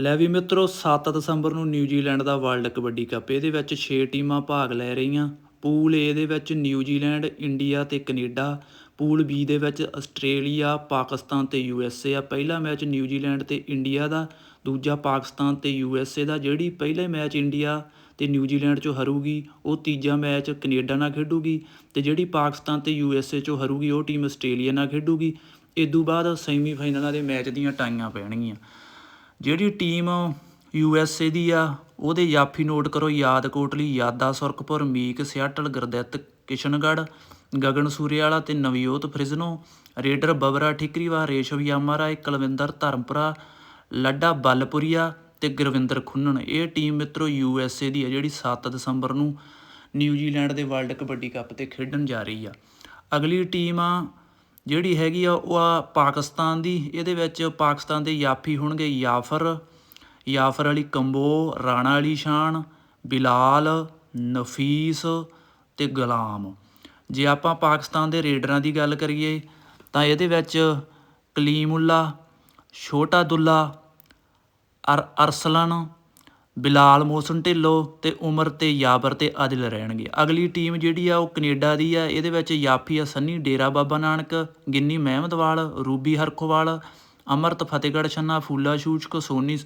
ਲੈ ਵੀ ਮਿੱਤਰੋ 7 ਦਸੰਬਰ ਨੂੰ ਨਿਊਜ਼ੀਲੈਂਡ ਦਾ ਵਰਲਡ ਕਬੱਡੀ ਕੱਪ। ਇਹਦੇ ਵਿੱਚ 6 ਟੀਮਾਂ ਭਾਗ ਲੈ ਰਹੀਆਂ। ਪੂਲ ਏ ਦੇ ਵਿੱਚ ਨਿਊਜ਼ੀਲੈਂਡ ਇੰਡੀਆ ਤੇ ਕੈਨੇਡਾ। ਪੂਲ ਬੀ ਦੇ ਵਿੱਚ ਆਸਟ੍ਰੇਲੀਆ, ਪਾਕਿਸਤਾਨ ਤੇ ਯੂ ਐਸ ਏ ਆ। ਪਹਿਲਾ ਮੈਚ ਨਿਊਜ਼ੀਲੈਂਡ ਤੇ ਇੰਡੀਆ ਦਾ, ਦੂਜਾ ਪਾਕਿਸਤਾਨ ਤੇ ਯੂ ਐਸ ਏ ਦਾ। ਜਿਹੜੀ ਪਹਿਲੇ ਮੈਚ ਇੰਡੀਆ ਤੇ ਨਿਊਜ਼ੀਲੈਂਡ ਚੋਂ ਹਾਰੂਗੀ, ਉਹ ਤੀਜਾ ਮੈਚ ਕੈਨੇਡਾ ਨਾਲ ਖੇਡੂਗੀ ਤੇ ਜਿਹੜੀ ਪਾਕਿਸਤਾਨ ਤੇ ਯੂ ਐਸ ਏ ਚੋਂ ਹਾਰੂਗੀ, ਉਹ ਟੀਮ ਆਸਟ੍ਰੇਲੀਆ ਨਾਲ ਖੇਡੂਗੀ। ਇਦੋਂ ਬਾਅਦ ਸੈਮੀਫਾਈਨਲਾਂ ਦੇ ਮੈਚ ਦੀਆਂ ਟਾਈਆਂ ਪੈਣਗੀਆਂ। ਜਿਹੜੀ ਟੀਮ ਯੂ ਐਸ ਏ ਦੀ ਆ, ਉਹਦੇ ਜਾਫੀ ਨੋਟ ਕਰੋ ਯਾਦ ਕੋਟਲੀ ਯਾਦਾ ਸੁਰਖਪੁਰ ਮੀਕ, ਸਿਆਟਲ, ਗੁਰਦਿੱਤ, ਕਿਸ਼ਨਗੜ੍ਹ, ਗਗਨ ਸੂਰੇਵਾਲਾ ਤੇ ਨਵਯੋਤ ਫ੍ਰਿਜ਼ਨੋ, ਰੇਡਰ ਬਬਰਾ ਠਿਕਰੀਵਾ, ਰੇਸ਼ਵ ਯਾਮਾਰਾਏ ਕੁਲਵਿੰਦਰ ਧਰਮਪੁਰਾ, ਲੱਡਾ ਬਲਪੁਰੀਆ ਤੇ ਗੁਰਵਿੰਦਰ ਖੁੰਨਣ। ਇਹ ਟੀਮ ਮਿੱਤਰੋ ਯੂ ਐਸ ਏ ਦੀ ਹੈ ਜਿਹੜੀ 7 ਦਸੰਬਰ ਨੂੰ ਨਿਊਜ਼ੀਲੈਂਡ ਦੇ ਵਰਲਡ ਕਬੱਡੀ ਕੱਪ ਤੇ ਖੇਡਣ ਜਾ ਰਹੀ ਆ। ਅਗਲੀ ਟੀਮ ਆ ਜਿਹੜੀ ਹੈਗੀ ਆ, ਉਹ ਆ ਪਾਕਿਸਤਾਨ ਦੀ। ਇਹਦੇ ਵਿੱਚ ਪਾਕਿਸਤਾਨ ਦੇ ਯਾਫੀ ਹੋਣਗੇ ਯਾਫਰ। ਯਾਫਰ ਅਲੀ ਕੰਬੋ, ਰਾਣਾ ਅਲੀ ਸ਼ਾਨ, ਬਿਲਾਲ, ਨਫੀਸ ਤੇ ਗੁਲਾਮ। ਜੇ ਆਪਾਂ ਪਾਕਿਸਤਾਨ ਦੇ ਰੇਡਰਾਂ ਦੀ ਗੱਲ ਕਰੀਏ, ਤਾਂ ਇਹਦੇ ਵਿੱਚ ਕਲੀਮੁੱਲਾ, ਛੋਟਾ ਦੁੱਲਾ, ਅਰ ਅਰਸਲਨ ਬਿਲਾਲ, ਮੋਹਸਨ ਢਿੱਲੋਂ ਤੇ ਉਮਰ ਤੇ ਯਾਬਰ ਤੇ ਆਦਿਲ ਰਹਿਣਗੇ। ਅਗਲੀ ਟੀਮ ਜਿਹੜੀ ਆ ਉਹ ਕੈਨੇਡਾ ਦੀ ਆ। ਇਹਦੇ ਵਿੱਚ ਯਾਫੀ ਆ, ਸੰਨੀ ਡੇਰਾ, ਬਾਬਾ ਨਾਨਕ, ਗਿੰਨੀ ਮਹਿਮਦਵਾਲ, ਰੂਬੀ ਹਰਖੋਵਾਲ, ਅਮਰਤ ਫਤਿਹਗੜ੍ਹ, ਛੰਨਾ ਫੂਲਾ, ਸ਼ੂਚਕ, ਸੋਨੀ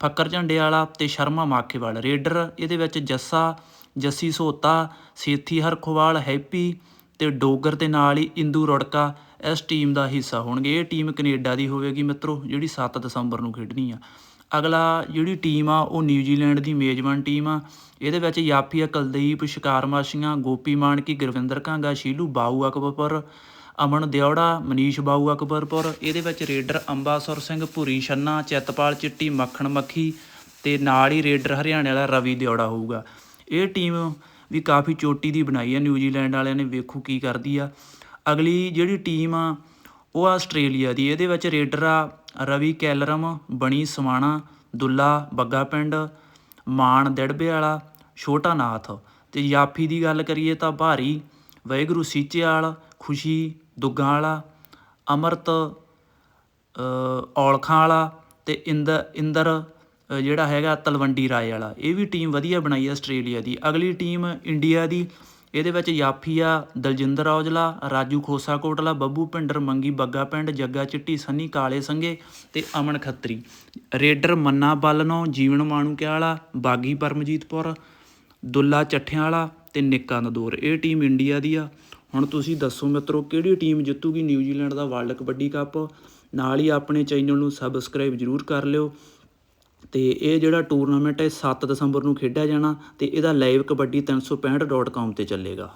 ਫੱਕਰ ਝੰਡੇ ਵਾਲਾ ਤੇ ਸ਼ਰਮਾ ਮਾਖੇਵਾਲ। ਰੇਡਰ ਇਹਦੇ ਵਿੱਚ ਜੱਸਾ, ਜੱਸੀ ਸੋਤਾ, ਸੇਥੀ ਹਰਖੋਵਾਲ, ਹੈਪੀ ਤੇ ਡੋਗਰ ਦੇ ਨਾਲ ਹੀ ਇੰਦੂ ਰੜਕਾ ਇਸ ਟੀਮ ਦਾ ਹਿੱਸਾ ਹੋਣਗੇ। ਇਹ ਟੀਮ ਕੈਨੇਡਾ ਦੀ ਹੋਵੇਗੀ ਮਿੱਤਰੋ, ਜਿਹੜੀ 7 ਦਸੰਬਰ ਨੂੰ ਖੇਡਣੀ ਆ। ਅਗਲਾ ਜਿਹੜੀ ਟੀਮ ਆ, ਉਹ ਨਿਊਜ਼ੀਲੈਂਡ ਦੀ ਮੇਜ਼ਬਾਨ ਟੀਮ ਆ। ਇਹਦੇ ਵਿੱਚ ਯਾਫੀਆ ਕੁਲਦੀਪ, ਸ਼ਿਕਾਰ ਮਾਸ਼ੀਆਂ, ਗੋਪੀ ਮਾਨਕੀ, ਗੁਰਵਿੰਦਰ ਕਾਂਗਾ ਸ਼ੀਲੂ ਬਾਊ ਅਕਬਰਪੁਰ, ਅਮਨ ਦਿਉੜਾ ਮਨੀਸ਼ ਬਾਊ ਅਕਬਰਪੁਰ। ਇਹਦੇ ਵਿੱਚ ਰੇਡਰ ਅੰਬਾਸੁਰ ਸਿੰਘ, ਭੁਰੀ ਛੰਨਾ, ਚਿੱਤਪਾਲ ਚਿੱਟੀ, ਮੱਖਣ ਮੱਖੀ ਤੇ ਨਾਲ ਹੀ ਰੇਡਰ ਹਰਿਆਣੇ ਵਾਲਾ ਰਵੀ ਦਿਉੜਾ ਹੋਊਗਾ। ਇਹ ਟੀਮ ਵੀ ਕਾਫੀ ਚੋਟੀ ਦੀ ਬਣਾਈ ਆ ਨਿਊਜ਼ੀਲੈਂਡ ਵਾਲਿਆਂ ਨੇ ਵੇਖੋ ਕੀ ਕਰਦੀ ਆ। ਅਗਲੀ ਜਿਹੜੀ ਟੀਮ ਆ, ਉਹ ਆਸਟ੍ਰੇਲੀਆ ਦੀ। ਇਹਦੇ ਵਿੱਚ ਰੇਡਰ ਆ ਰਵੀ ਕੈਲਰਮ, ਬਣੀ ਸਮਾਣਾ, ਦੁੱਲਾ ਬੱਗਾ ਪਿੰਡ ਮਾਨ ਦਿੜਬੇ ਵਾਲਾ ਛੋਟਾ ਨਾਥ। ਤੇ ਯਾਫੀ ਦੀ ਗੱਲ ਕਰੀਏ ਤਾਂ ਭਾਰੀ ਵੈਗੁਰੂ ਸੀਚੇਵਾਲ ਖੁਸ਼ੀ ਦੁੱਗਾ ਵਾਲਾ, ਅਮਰਤ ਔਲਖਾਂ ਵਾਲਾ ਤੇ ਇੰਦਰ ਇੰਦਰ, ਜਿਹੜਾ ਹੈਗਾ ਤਲਵੰਡੀ ਰਾਏ ਵਾਲਾ। ਇਹ ਵੀ ਟੀਮ ਵਧੀਆ ਬਣਾਈ ਹੈ ਆਸਟ੍ਰੇਲੀਆ ਦੀ। ਅਗਲੀ ਟੀਮ ਇੰਡੀਆ ਦੀ ਇਹਦੇ ਵਿੱਚ ਯਾਫੀਆ, ਦਲਜਿੰਦਰ ਔਜਲਾ, ਰਾਜੂ ਖੋਸਾ ਕੋਟਲਾ ਬੱਬੂ ਭਿੰਡਰ, ਮੰਗੀ ਬੱਗਾ ਪਿੰਡ, ਜੱਗਾ ਚਿੱਟੀ, ਸੰਨੀ ਕਾਲੇ ਸੰਗੇ ਤੇ ਅਮਨ ਖੱਤਰੀ। ਰੇਡਰ ਮੰਨਾ ਬਲਨੋ, ਜੀਵਨ ਮਾਣੂਕਿਆਲਾ ਬਾਗੀ ਪਰਮਜੀਤਪੁਰ ਦੁੱਲਾ ਚੱਠਿਆਂ ਵਾਲਾ ਤੇ ਨਿੱਕਾ ਨਦੌਰ। ਇਹ ਟੀਮ ਇੰਡੀਆ ਦੀ ਆ। ਹੁਣ ਤੁਸੀਂ ਦੱਸੋ ਮਿੱਤਰੋ, ਕਿਹੜੀ ਟੀਮ ਜਿੱਤੂਗੀ ਨਿਊਜ਼ੀਲੈਂਡ ਦਾ ਵਰਲਡ ਕਬੱਡੀ ਕੱਪ? ਨਾਲ ਹੀ ਆਪਣੇ ਚੈਨਲ ਨੂੰ ਸਬਸਕ੍ਰਾਈਬ ਜਰੂਰ ਕਰ ਲਿਓ। ਤੇ ਇਹ ਜਿਹੜਾ ਟੂਰਨਾਮੈਂਟ ਹੈ 7 ਦਸੰਬਰ ਨੂੰ ਖੇਡਿਆ ਜਾਣਾ ਤੇ ਇਹਦਾ ਲਾਈਵ ਕਬੱਡੀ 365.com ਤੇ ਚੱਲੇਗਾ।